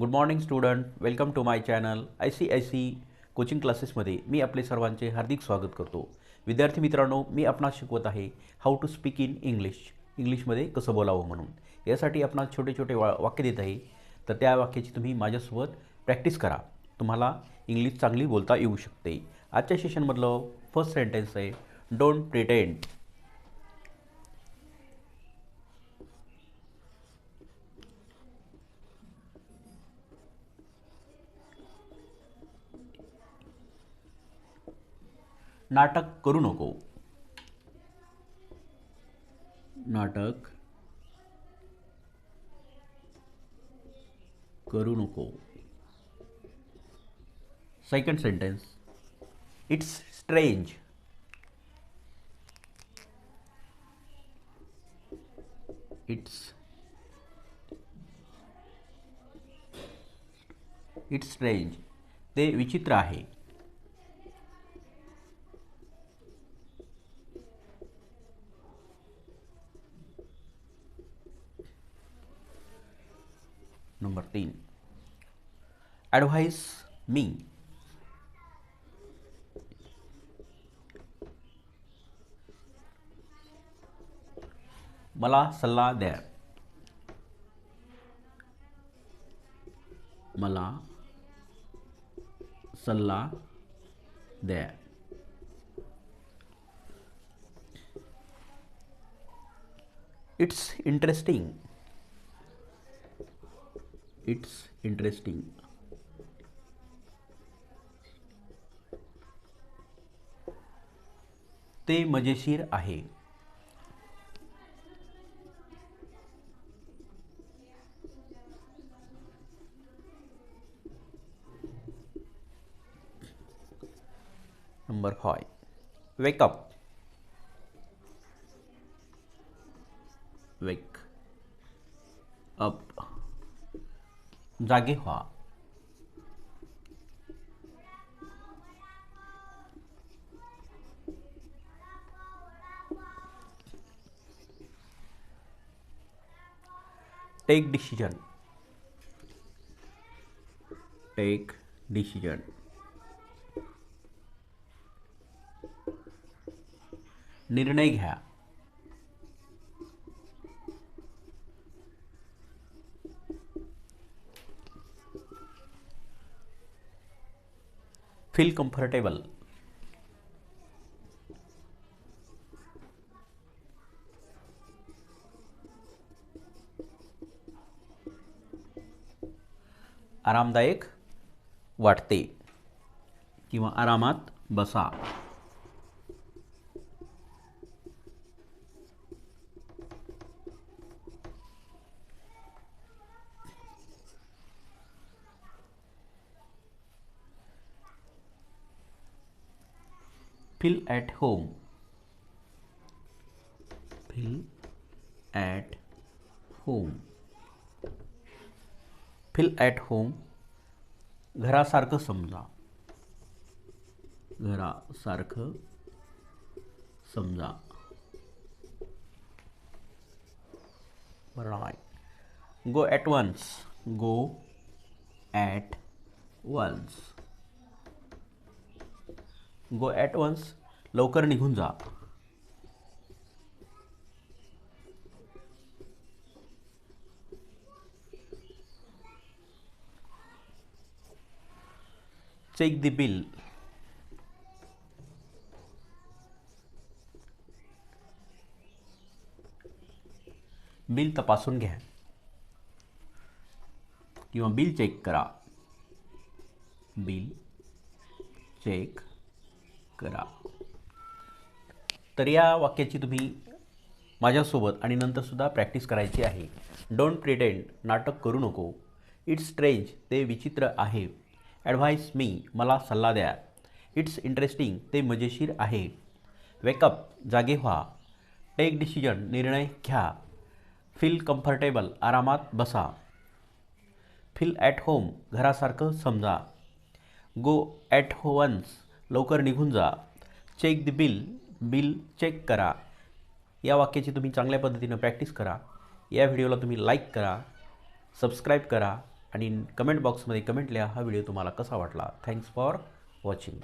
Good morning student welcome to my channel I C I C coaching क्लासेसमध्ये मी आपले सर्वांचे हार्दिक स्वागत करतो. विद्यार्थी मित्रांनो मी आपणास शिकवत आहे how to speak in English इंग्लिशमध्ये कसं बोलावं म्हणून. यासाठी आपणास छोटे छोटे वा वाक्य देत आहे. तर त्या वाक्याची तुम्ही माझ्यासोबत प्रॅक्टिस करा. तुम्हाला इंग्लिश चांगली बोलता येऊ शकते. आजच्या सेशनमधलं फर्स्ट सेंटेन्स आहे डोंट प्रिटेंड नाटक करू नको नाटक करू नको second sentence it's strange it's it's strange ते विचित्र आहे. नंबर तीन ॲडव्हाइस मी मला सल्ला द्या मला सल्ला द्या इट्स इंटरेस्टिंग It's interesting ते मजेशीर आहे. नंबर फाय वेकअप वेक जागे हुआ टेक डिसिजन टेक डिसिजन निर्णय घ्या फील कंफर्टेबल आरामदायक वाटते. कि आरामात बसा. Feel at home. Feel at home. Feel at home. घरासारखं समजा. घरासारखं समजा. बरं आहे go at once go at once go at once लवकर निघून जा. चेक द बिल बिल तपासून घ्या. किंवा बिल चेक करा. बिल चेक करा. तर या वाक्याची तुम्ही माझ्यासोबत आणि नंतरसुद्धा प्रॅक्टिस करायची आहे. डोंट प्रिटेंड नाटक करू नको. इट्स स्ट्रेंज ते विचित्र आहे. ॲडव्हाइस मी मला सल्ला द्या. इट्स इंटरेस्टिंग ते मजेशीर आहे. वेकअप जागे व्हा. टेक डिसिजन निर्णय घ्या. फील कम्फर्टेबल आरामात बसा. फील ॲट होम घरासारखं समजा. गो ॲट वन्स लवकर निघून जा. Check the bill bill check करा. या वाक्याची तुम्ही चांगल्या पद्धतीनं प्रॅक्टिस करा. या व्हिडिओला तुम्ही लाईक करा. सबस्क्राईब करा. आणि कमेंट बॉक्समध्ये कमेंट लिहा. हा व्हिडिओ तुम्हाला कसा वाटला? Thanks for watching